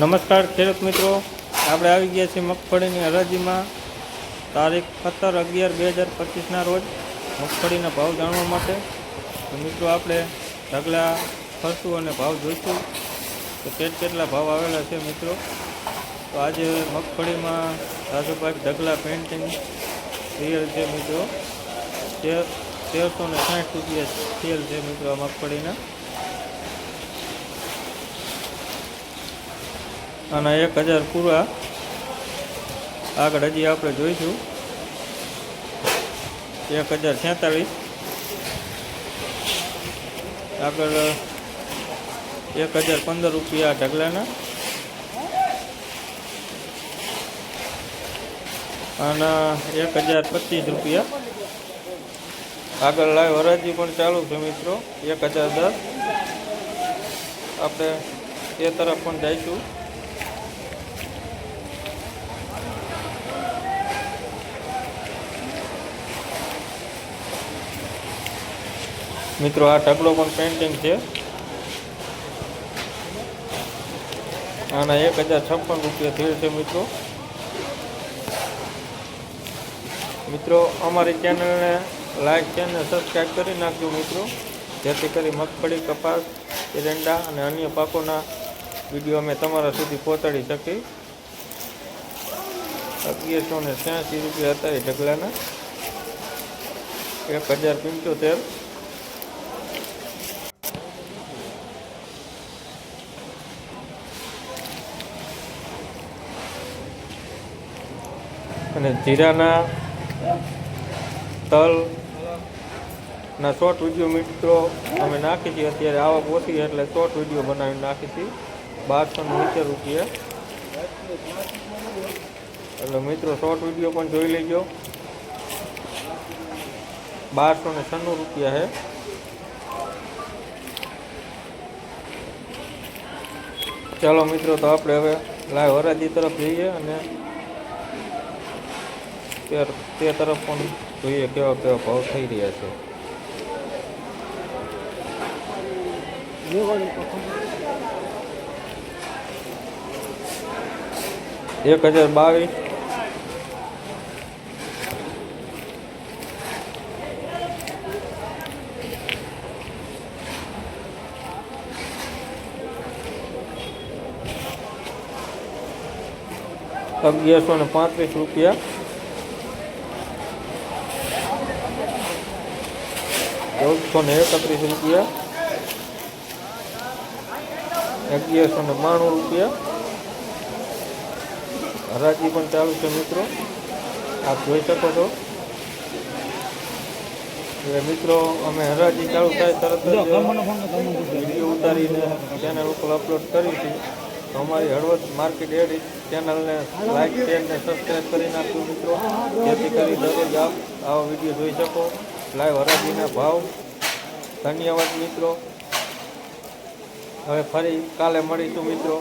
નમસ્કાર ખેડૂત મિત્રો. આપણે આવી ગયા છીએ મગફળીની હરાજીમાં તારીખ સત્તર અગિયાર બે હજાર પચીસના રોજ મગફળીના ભાવ જાણવા માટે. તો મિત્રો આપણે ઢગલા ફરશું અને ભાવ જોઈશું. તો કેટ કેટલા ભાવ આવેલા છે મિત્રો? તો આજે મગફળીમાં રાજુભાઈ ઢગલા પેન્ટિંગ રિયલ છે મિત્રો. તેર તેરસો ને સાઠ રૂપિયા સેલ છે મિત્રો મગફળીના. અને એક હજાર પૂરા. આગળ હજી આપણે જોઈશું. એક હજાર છેતાલીસ આગળ, એક હજાર પંદર રૂપિયા ઢગલાના. અને એક હજાર પચીસ રૂપિયા. આગળ લાઈવ હરાજી પણ ચાલુ છે મિત્રો. એક હજાર દસ. આપણે એ તરફ પણ જઈશું. મિત્રો, આ ઢગલો પણ પેન્ટિંગ છે. આના એક હજાર છપ્પન રૂપિયા થયેલ છે, મિત્રો. મિત્રો, અમારી ચેનલને લાઈક ચેનલ સબસ્ક્રાઈબ કરી નાખજો, મિત્રો. જેથી કરી મગફળી, કપાસ, એરંડા અને અન્ય પાકોના વીડિયો અમે તમારા સુધી પહોંચાડી શકીએ. અગિયારસો ને છ્યાસી રૂપિયા હતા એ ઢગલાના. એક હજાર પંચોતેર. અને જીરાના તલ ના શોર્ટ વીડિયો મિત્રો અમે નાખી છીએ. અત્યારે આવક ઓછી એટલે શોર્ટ વીડિયો બનાવીને નાખી છીએ. બારસો ને રૂપિયા. એટલે મિત્રો શોર્ટ વીડિયો પણ જોઈ લેજો. બારસો ને છન્નું રૂપિયા છે. ચાલો મિત્રો, તો આપણે હવે લાઈવ હરાજી તરફ જઈએ અને તે તે તરફ પણ જોઈએ કેવા કેવા ભાવ થઈ રહ્યા છે. એક હજાર બાવીસ. અગિયારસો ને પાંત્રીસ રૂપિયા. ચૌદસો ને એકત્રીસ રૂપિયા, અગિયારસો ને બાણું રૂપિયા. હરાજી પણ ચાલુ છે મિત્રો. આપ જોઈ શકો છો. એટલે મિત્રો, અમે હરાજી ચાલુ થાય તરત વીડિયો ઉતારીને ચેનલ ઉપર અપલોડ છે. તો અમારી હળવદ માર્કેટ એડ ચેનલને લાઈક શેર સબસ્ક્રાઈબ કરી નાખજો મિત્રો. જેથી કરી દરરોજ આપ આવો વીડિયો જોઈ શકો. લાઈવ હરાજીના ભાવ. ધન્યવાદ મિત્રો. હવે ફરી કાલે મળીશું મિત્રો.